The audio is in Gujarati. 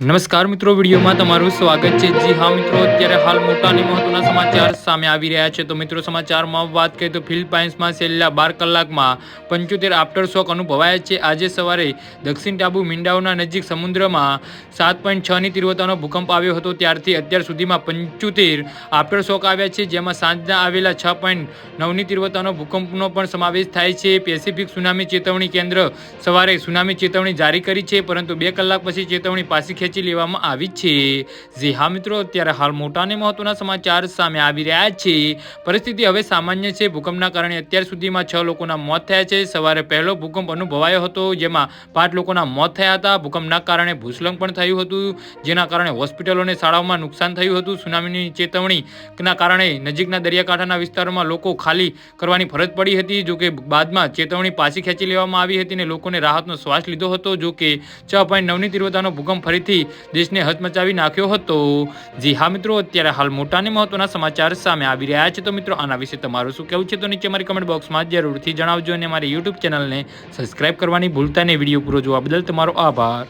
નમસ્કાર મિત્રો, વિડીયોમાં તમારું સ્વાગત છે. જી હા મિત્રો, અત્યારે હાલ મોટા અને મહત્વના સમાચાર સામે આવી રહ્યા છે. તો મિત્રો, સમાચારમાં વાત કરીએ તો ફિલિપાઇન્સમાં છેલ્લા બાર કલાકમાં પંચોતેર આફ્ટર શોક અનુભવાયા છે. આજે સવારે દક્ષિણ ટાબુ મિંડાઓના નજીક સમુદ્રમાં સાત પોઈન્ટ છની તીવ્રતાનો ભૂકંપ આવ્યો હતો. ત્યારથી અત્યાર સુધીમાં પંચોતેર આફ્ટર શોક આવ્યા છે. જેમાં સાંજના આવેલા છ પોઈન્ટ નવની તીવ્રતાનો ભૂકંપનો પણ સમાવેશ થાય છે. પેસિફિક સુનામી ચેતવણી કેન્દ્ર સવારે સુનામી ચેતવણી જારી કરી છે. પરંતુ બે કલાક પછી ચેતવણી પાછી ખેંચી લેવામાં આવી છે. જે હા મિત્રો, અત્યારે હાલ મોટા અને મહત્વના સમાચાર સામે આવી રહ્યા છે. પરિસ્થિતિ હવે સામાન્ય છે. ભૂકંપના કારણે અત્યાર સુધીમાં છ લોકોના મોત થયા છે. સવારે પહેલો ભૂકંપ અનુભવાયો હતો, જેમાં પાંચ લોકોના મોત થયા હતા. ભૂકંપના કારણે ભૂસ્ખલન પણ થયું હતું, જેના કારણે હોસ્પિટલો અને શાળાઓમાં નુકસાન થયું હતું. સુનામીની ચેતવણીના કારણે નજીકના દરિયાકાંઠાના વિસ્તારોમાં લોકો ખાલી કરવાની ફરજ પડી હતી. જોકે બાદમાં ચેતવણી પાછી ખેંચી લેવામાં આવી હતી અને લોકોને રાહતનો શ્વાસ લીધો હતો. જોકે છ પોઈન્ટ નવની તીવ્રતાનો ભૂકંપ ફરીથી દેશને હચમચાવી નાખ્યો હતો. જી હા મિત્રો, અત્યારે હાલ મોટા અને મહત્વના સમાચાર સામે આવી રહ્યા છે. તો મિત્રો, આના વિશે તમારું શું કહેવું છે? તો નીચે મારી કમેન્ટ બોક્સમાં જરૂરથી જણાવજો અને મારી યુટ્યુબ ચેનલને સબસ્ક્રાઇબ કરવાની ભૂલતા નહીં. વીડિયો પૂરો જોવા બદલ તમારો આભાર.